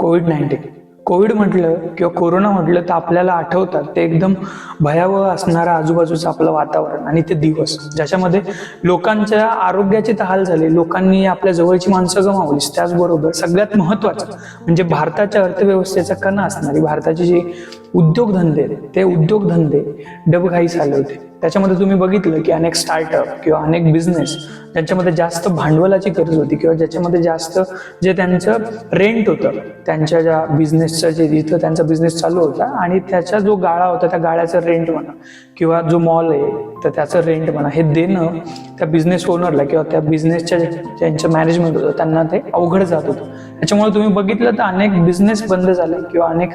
Covid nineteen Covid म्हटलं किंवा corona म्हटलं तर आपल्याला आठवतात. ते एकदम भयावह असणारं आजूबाजूचं आपलं वातावरण आणि ते दिवस. ज्याच्यामध्ये लोकांच्या आरोग्याची तर हाल झाले. लोकांनी आपल्या जवळची माणसं गमावलीच त्याचबरोबर सगळ्यात महत्त्वाचं म्हणजे भारताच्या अर्थव्यवस्थेचा कणा असणारी भारताची जी उद्योगधंदे ते उद्योगधंदे डबघाई झाले होते. त्याच्यामध्ये तुम्ही बघितलं की अनेक स्टार्टअप किंवा अनेक बिझनेस ज्यांच्यामध्ये जास्त भांडवलाची गरज होती किंवा ज्याच्यामध्ये जास्त जे त्यांचं रेंट होतं त्यांच्या ज्या बिझनेसचं जे जिथं त्यांचा बिझनेस चालू होता आणि त्याचा जो गाळा होता त्या गाळ्याचं रेंट म्हणा किंवा जो मॉल आहे तर त्याचं रेंट म्हणा हे देणं त्या बिझनेस ओनरला किंवा त्या बिझनेसच्या ज्यांचं मॅनेजमेंट होतं त्यांना ते अवघड जात होतं. त्याच्यामुळे तुम्ही बघितलं तर अनेक बिझनेस बंद झाले किंवा अनेक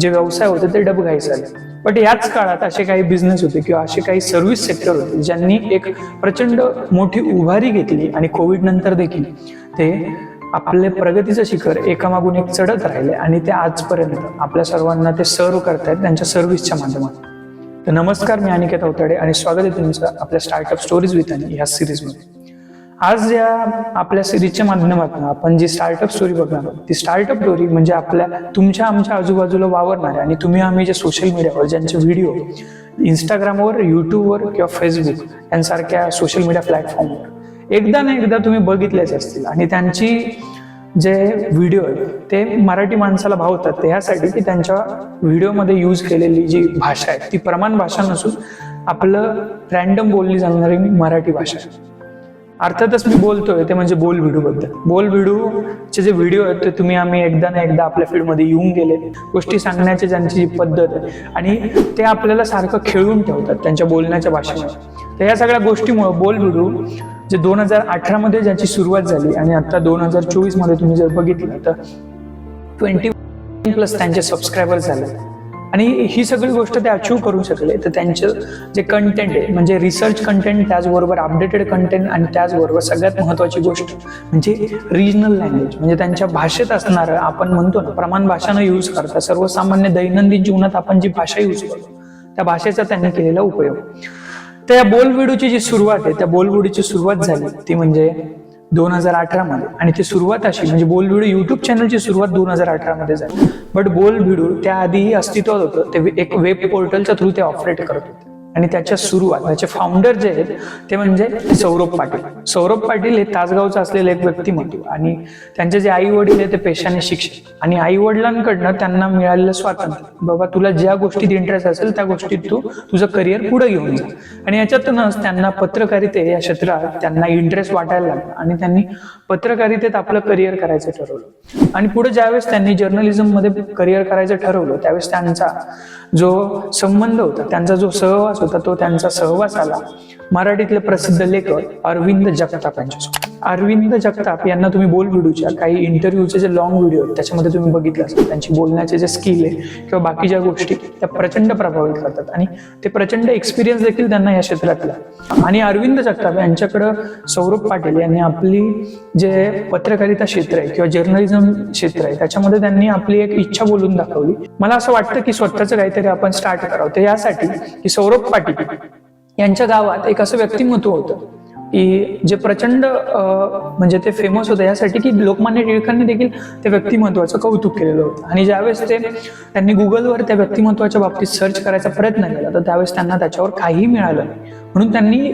जे व्यवसाय होते ते डबघाईस झाले बट याच काळात असे काही बिझनेस होते किंवा असे काही सर्व्हिस सेक्टर होते ज्यांनी एक प्रचंड मोठी उभारी घेतली आणि कोविड नंतर देखील ते आपले प्रगतीचं शिखर एकामागून एक चढत राहिले आणि ते आजपर्यंत आपल्या सर्वांना ते सर्व करतायत त्यांच्या सर्व्हिसच्या माध्यमातून. तर नमस्कार मी अनिकेत अवताडे आणि स्वागत आहे तुमचं आपल्या स्टार्टअप स्टोरीज विथ आणि ह्या सिरीजमध्ये आज या आपल्या सिरीजच्या माध्यमातून आपण जी स्टार्टअप स्टोरी बघणार आहोत ती स्टार्टअप स्टोरी म्हणजे आपल्या तुमच्या आमच्या आजूबाजूला वावरणाऱ्या आणि तुम्ही आम्ही जे सोशल मीडियावर ज्यांचे व्हिडिओ इंस्टाग्रामवर युट्यूबवर किंवा फेसबुक यांसारख्या सोशल मीडिया प्लॅटफॉर्मवर एकदा ना एकदा तुम्ही बघितलेच असतील. आणि त्यांची जे व्हिडिओ आहेत ते मराठी माणसाला भावतात. ते ह्यासाठी की त्यांच्या व्हिडिओमध्ये यूज केलेली जी भाषा आहे ती प्रमाण भाषा नसून आपलं रॅन्डम बोलली जाणारी मराठी भाषा आहे. अर्थातच मी बोलतोय ते म्हणजे बोल व्हिडिओ बद्दल बोल व्हिडिओचे जे व्हिडिओ आहेत ते तुम्ही आम्ही एकदा ना एकदा आपल्या फील्डमध्ये येऊन गेले गोष्टी सांगण्याची ज्यांची जी पद्धत आहे आणि ते आपल्याला सारखं खेळून ठेवतात त्यांच्या बोलण्याच्या भाषेमध्ये. तर या सगळ्या गोष्टीमुळे बोल व्हिडिओ जे दोन हजार अठरामध्ये ज्याची सुरुवात झाली आणि आता दोन हजार चोवीसमध्ये तुम्ही जर बघितलं तर ट्वेंटी प्लस त्यांचे सबस्क्रायबर झाले आणि ही सगळी गोष्ट ते अचीव करू शकले. तर त्यांचं जे कंटेंट आहे म्हणजे रिसर्च कंटेंट त्याचबरोबर अपडेटेड कंटेंट आणि त्याचबरोबर सगळ्यात महत्त्वाची गोष्ट म्हणजे रिजनल लँग्वेज म्हणजे त्यांच्या भाषेत असणारं आपण म्हणतो ना प्रमाण भाषानं यूज करता सर्वसामान्य दैनंदिन जीवनात आपण जी भाषा यूज करतो त्या भाषेचा त्यांनी केलेला उपयोग. तर या बोलविडूची जी सुरुवात आहे त्या बोलविडूची सुरुवात झाली ती म्हणजे दोन हजार अठरा मध्ये. आणि ती सुरुवात अशी म्हणजे बोल व्हिडिओ युट्यूब चॅनलची सुरुवात दोन हजार अठरा मध्ये झाली. बट बोल व्हिडिओ त्याआधीही अस्तित्वात होतं ते एक वेब पोर्टलच्या थ्रू ते ऑपरेट करत होते. आणि त्याच्या सुरुवात त्याचे फाउंडर जे आहेत ते म्हणजे सौरभ पाटील. सौरभ पाटील हे तासगावचं असलेले एक व्यक्तिमत्व आणि त्यांचे जे आई वडील आहे ते पेशाने शिक्षक. आणि आई वडिलांकडनं त्यांना मिळालेलं स्वातंत्र्य. बाबा तुला ज्या गोष्टीत इंटरेस्ट असेल त्या गोष्टीत तू तुझं करिअर पुढे घेऊन जा. आणि याच्यातूनच त्यांना पत्रकारिते या क्षेत्रात त्यांना इंटरेस्ट वाटायला लागला आणि त्यांनी पत्रकारितेत आपलं करिअर करायचं ठरवलं. आणि पुढे ज्यावेळेस त्यांनी जर्नलिझममध्ये करिअर करायचं ठरवलं त्यावेळेस त्यांचा जो संबंध होता त्यांचा जो सहवास होता तो त्यांचा सहवास आला. मराठीतले प्रसिद्ध लेखक अरविंद जगताप यांच्यासोबत. अरविंद जगताप यांना तुम्ही बोल व्हिडिओच्या काही इंटरव्ह्यूचे जे लॉंग व्हिडिओ आहेत त्याच्यामध्ये तुम्ही बघितलं असेल. त्यांची बोलण्याचे जे स्किल आहे किंवा बाकी ज्या गोष्टी त्या प्रचंड प्रभावित करतात. आणि ते प्रचंड एक्सपिरियन्स देखील त्यांना या क्षेत्रातला आणि अरविंद जगताप यांच्याकडं सौरभ पाटील यांनी आपली जे पत्रकारिता क्षेत्र आहे किंवा जर्नलिझम क्षेत्र आहे त्याच्यामध्ये त्यांनी आपली एक इच्छा बोलून दाखवली. मला असं वाटतं की स्वतःचं काहीतरी आपण स्टार्ट करावं. तर यासाठी की सौरभ पाटील. यांच्या गावात एक असं व्यक्तिमत्व होतं की जे प्रचंड म्हणजे ते फेमस होतं. यासाठी की लोकमान्य टिळकांनी देखील त्या व्यक्तिमत्वाचं कौतुक केलेलं होतं. आणि ज्यावेळेस ते त्यांनी गुगलवर त्या व्यक्तिमत्वाच्या बाबतीत सर्च करायचा प्रयत्न केला तर त्यावेळेस त्यांना त्याच्यावर काहीही मिळालं नाही. म्हणून त्यांनी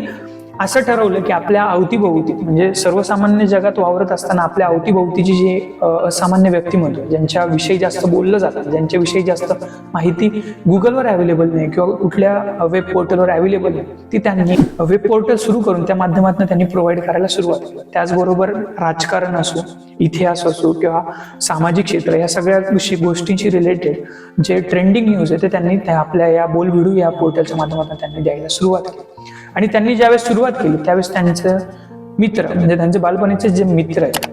असं ठरवलं की आपल्या अवतीभोवती म्हणजे सर्वसामान्य जगात वावरत असताना आपल्या अवतीभोवतीची जी असामान्य व्यक्तिमत्व ज्यांच्याविषयी जास्त बोललं जातं ज्यांच्याविषयी जास्त माहिती गुगलवर अवेलेबल नाही किंवा कुठल्या वेब पोर्टलवर अवेलेबल नाही ती त्यांनी वेब पोर्टल सुरू करून त्या माध्यमातून त्यांनी प्रोव्हाइड करायला सुरुवात केली. त्याचबरोबर राजकारण असो इतिहास असो किंवा सामाजिक क्षेत्र या सगळ्या विषयी गोष्टींशी रिलेटेड जे ट्रेंडिंग न्यूज आहे ते त्यांनी त्या आपल्या या बोलबिडू या पोर्टलच्या माध्यमातून त्यांनी द्यायला सुरुवात केली. आणि त्यांनी ज्यावेळेस सुरुवात केली त्यावेळेस त्यांचं मित्र म्हणजे त्यांचे बालपणीचे जे मित्र आहेत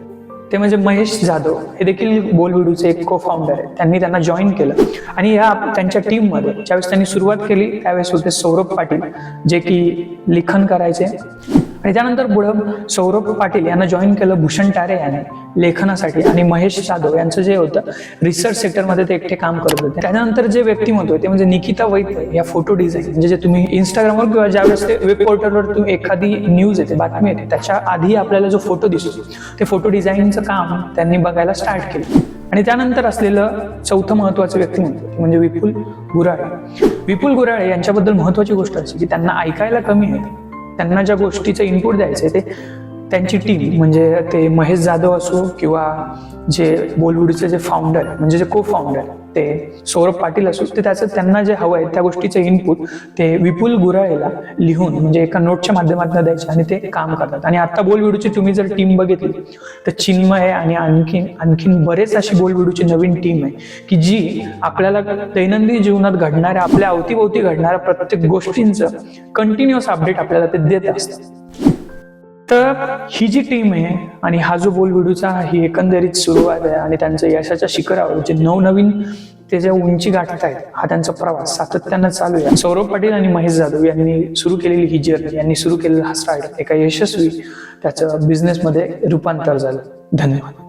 ते म्हणजे महेश जाधव. हे देखील बोलविडूचे एक को फाउंडर आहेत. त्यांनी त्यांना जॉईन केलं. आणि या त्यांच्या टीममध्ये ज्यावेळेस त्यांनी सुरुवात केली त्यावेळेस होते सौरभ पाटील जे की लिखाण करायचे. आणि त्यानंतर पुढं सौरभ पाटील यांना जॉईन केलं भूषण टारे याने लेखनासाठी आणि महेश जाधव यांचं जे होतं रिसर्च सेक्टरमध्ये ते एकटे काम करत होते. त्यानंतर जे व्यक्तिमत्व आहे ते म्हणजे निकिता वैद्य या फोटो डिझाईन म्हणजे जे तुम्ही इंस्टाग्रामवर किंवा ज्यावेळेस ते वेब पोर्टलवर तुम्ही एखादी न्यूज येते बातमी येते त्याच्या आधी आपल्याला जो फोटो दिसतो ते फोटो डिझाईनचं काम त्यांनी बघायला स्टार्ट केलं. आणि त्यानंतर असलेलं चौथं महत्वाचं व्यक्तिमत्व म्हणजे विपुल गुराळे. विपुल गुराळे यांच्याबद्दल महत्वाची गोष्ट अशी की त्यांना ऐकायला कमी आहे. त्यांना ज्या गोष्टीचं इनपुट द्यायचं आहे ते त्यांची टीम म्हणजे ते महेश जाधव असो किंवा जे बोलवुडीचे जे फाउंडर म्हणजे जे को फाउंडर ते सौरभ पाटील असो ते त्याचं त्यांना जे हवं आहे त्या गोष्टीचं इनपुट ते विपुल गुराळेला लिहून म्हणजे एका नोटच्या माध्यमातून द्यायचे आणि ते काम करतात. आणि आता बोलविडूची तुम्ही जर टीम बघितली तर चिन्मय आणि आणखीन आणखीन बरेच अशी बोलविडूची नवीन टीम आहे की जी आपल्याला दैनंदिन जीवनात घडणाऱ्या आपल्या अवतीभोवती घडणाऱ्या प्रत्येक गोष्टींचं कंटिन्युअस अपडेट आपल्याला ते देत असतात. तर ही जी टीम आहे आणि हा जो बोलविडूचा ही एकंदरीत सुरुवात आहे आणि त्यांच्या यशाच्या शिखरावर जे नवनवीन ते उंची गाठत आहेत हा त्यांचा प्रवास सातत्यानं चालू आहे. सौरभ पाटील आणि महेश जाधव यांनी सुरू केलेली ही जर्नी यांनी सुरू केलेला हा स्टार्ट एका यशस्वी त्याचं बिझनेसमध्ये रूपांतर झालं. धन्यवाद.